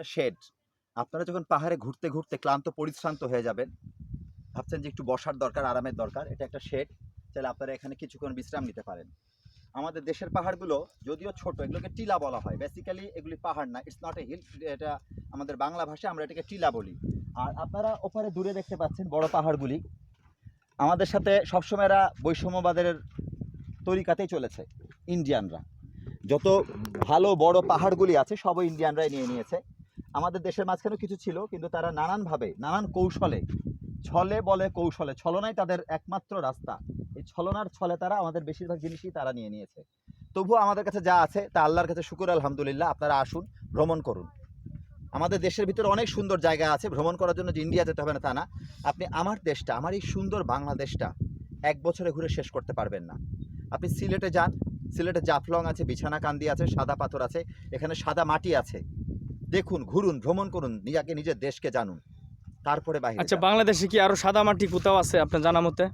একটা শেড আপনারা যখন পাহাড়ে ঘুরতে ঘুরতে ক্লান্ত, পরিশ্রান্ত হয়ে যাবেন, ভাবছেন যে একটু বসার দরকার, আরামের দরকার, এটা একটা শেড তাহলে আপনারা এখানে কিছুক্ষণ বিশ্রাম নিতে পারেন। আমাদের দেশের পাহাড়গুলো যদিও ছোট, এগুলোকে টিলা বলা হয়। বেসিক্যালি এগুলি পাহাড় না ইটস নট এ হিল এটা আমাদের বাংলা ভাষায় আমরা এটাকে টিলা বলি। আর আপনারা ওপারে দূরে দেখতে পাচ্ছেন বড় পাহাড়গুলি। আমাদের সাথে সবসময় এরা বৈষম্যবাদের তরিকাতেই চলেছে ইন্ডিয়ানরা যত ভালো, বড় পাহাড়গুলি আছে, সবই ইন্ডিয়ানরাই নিয়ে নিয়েছে। আমাদের দেশের মাঝখানেও কিছু ছিল, কিন্তু তারা নানানভাবে, নানান কৌশলে, ছলে বলে কৌশলে, ছলনাই তাদের একমাত্র রাস্তা। এই ছলনার ছলে তারা আমাদের বেশিরভাগ জিনিসই তারা নিয়ে নিয়েছে। তবুও আমাদের কাছে যা আছে তা আল্লাহর কাছে শুকুর, আলহামদুলিল্লাহ। আপনারা আসুন, ভ্রমণ করুন। আমাদের দেশের ভিতরে অনেক সুন্দর জায়গা আছে। ভ্রমণ করার জন্য যে ইন্ডিয়া যেতে হবে না তা না। আপনি আমার দেশটা, আমার এই সুন্দর বাংলাদেশটা এক বছরে ঘুরে শেষ করতে পারবেন না। আপনি সিলেটে যান, সিলেটে জাফলং আছে বিছানা কান্দি আছে, সাদা পাথর আছে, এখানে সাদা মাটি আছে। দেখুন ঘুরুন ভ্রমণ করুন নিজেকে নিজের দেশকে জানুন। তারপরে বাইরে আচ্ছা বাংলাদেশে কি আরও সাদা মাটি কোথাও আছে আপনার জানা মতে?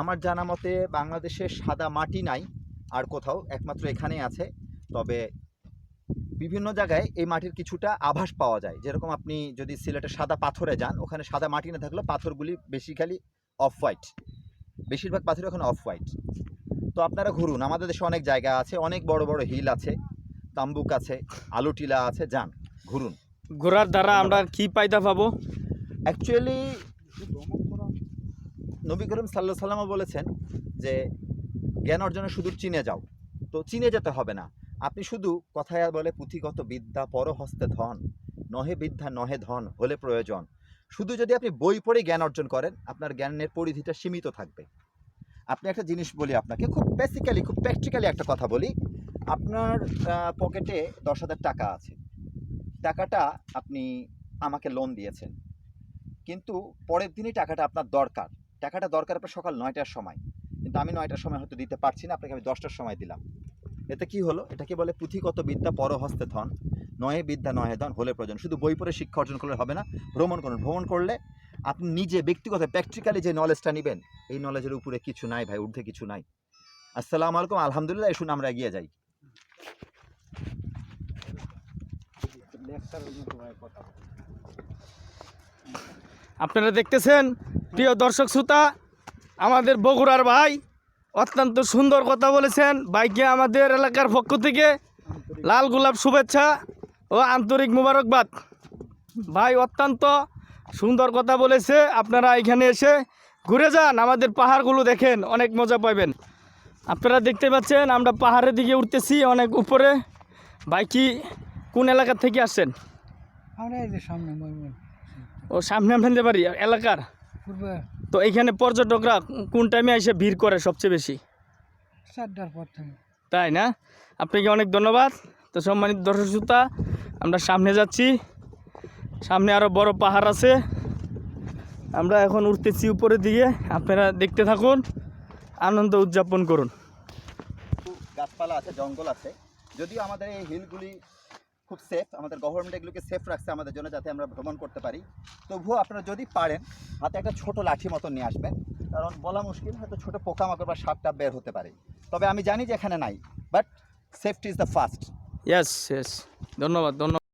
আমার জানা মতে বাংলাদেশে সাদা মাটি নাই আর কোথাও একমাত্র এখানেই আছে। তবে বিভিন্ন জায়গায় এই মাটির কিছুটা আভাস পাওয়া যায়। যেরকম আপনি যদি সিলেটে সাদা পাথরে যান ওখানে সাদা মাটি না থাকলেও পাথরগুলি বেসিক্যালি অফ হোয়াইট। বেশিরভাগ পাথর এখন অফ হোয়াইট। তো আপনারা ঘুরুন। আমাদের দেশে অনেক জায়গা আছে অনেক বড় বড় হিল আছে তাম্বুক আছে আলুটিলা আছে যান। ঘুরুন। ঘোরার দ্বারা আমরা কি পাইদা পাবো? অ্যাকচুয়ালি নবী করিম সাল্লাহ সাল্লামও বলেছেন যে জ্ঞান অর্জনে শুধু চীনে যাও। তো চীনে যেতে হবে না। আপনি শুধু কথায় বলে পুঁথিগত বিদ্যা পরহস্তে ধন নহে বিদ্যা নহে ধন হলে প্রয়োজন। শুধু যদি আপনি বই পড়ে জ্ঞান অর্জন করেন আপনার জ্ঞানের পরিধিটা সীমিত থাকবে। আপনি একটা জিনিস বলি আপনাকে খুব বেসিক্যালি খুব প্র্যাকটিক্যালি একটা কথা বলি। আপনার পকেটে দশ হাজার টাকা আছে। টাকাটা আপনি আমাকে লোন দিয়েছেন। কিন্তু পরের দিনই টাকাটা আপনার দরকার। টাকাটা দরকার আপনার সকাল নয়টার সময়। কিন্তু আমি নয়টার সময় হয়তো দিতে পারছি না, আপনাকে আমি দশটার সময় দিলাম। এতে কি হলো? এটাকে বলে পুঁথিগত বিদ্যা পরহস্তে ধন নয়ে বিদ্যা নহে ধন, হলে প্রয়োজন। শুধু বই পড়ে শিক্ষা অর্জন করলে হবে না, ভ্রমণ করুন। ভ্রমণ করলে আপনি নিজে ব্যক্তিগত প্র্যাকটিক্যালি যে নলেজটা নেবেন, এই নলেজের উপরে কিছু নাই ভাই, ঊর্ধ্বে কিছু নাই। আসসালামু আলাইকুম, আলহামদুলিল্লাহ, এসুন আমরা এগিয়ে যাই। আপনারা দেখতেছেন, প্রিয় দর্শক শ্রোতা, আমাদের বগুড়ার ভাই অত্যন্ত সুন্দর কথা বলেছেন। বাইকে আমাদের এলাকার পক্ষ থেকে লাল গোলাপ শুভেচ্ছা ও আন্তরিক মুবারকবাদ। ভাই অত্যন্ত সুন্দর কথা বলেছে। আপনারা এখানে এসে ঘুরে যান, আমাদের পাহাড়গুলো দেখেন, অনেক মজা পাবেন। আপনারা দেখতে পাচ্ছেন, আমরা পাহাড়ের দিকে উঠতেছি, অনেক উপরে। ভাই কি কোন এলাকা থেকে আসছেন? আমরা এই যে সামনে ও সামনে আপনাদের বাড়ি এলাকার? পূর্বে তো এখানে পর্যটকরা কোন টাইমে এসে ভিড় করে সবচেয়ে বেশি? চারটার পর থেকে। তাই না? আপনাকে অনেক ধন্যবাদ। তো সম্মানিত দর্শক শ্রোতা আমরা সামনে যাচ্ছি। সামনে আরও বড় পাহাড় আছে। আমরা এখন উঠতেছি উপরের দিকে। আপনারা দেখতে থাকুন আনন্দ উদযাপন করুন। গাছপালা আছে জঙ্গল আছে। যদিও আমাদের এই হিলগুলি খুব সেফ আমাদের গভর্নমেন্ট এগুলোকে সেফ রাখছে আমাদের জন্য যাতে আমরা ভ্রমণ করতে পারি। তবুও আপনারা যদি পারেন, হাতে একটা ছোট লাঠি মতন নিয়ে আসবেন। কারণ বলা মুশকিল, হয়তো ছোটো পোকামাকড় বা সাপটা বের হতে পারে। তবে আমি জানি যে এখানে নাই but safety is the first yes yes ধন্যবাদ ধন্যবাদ।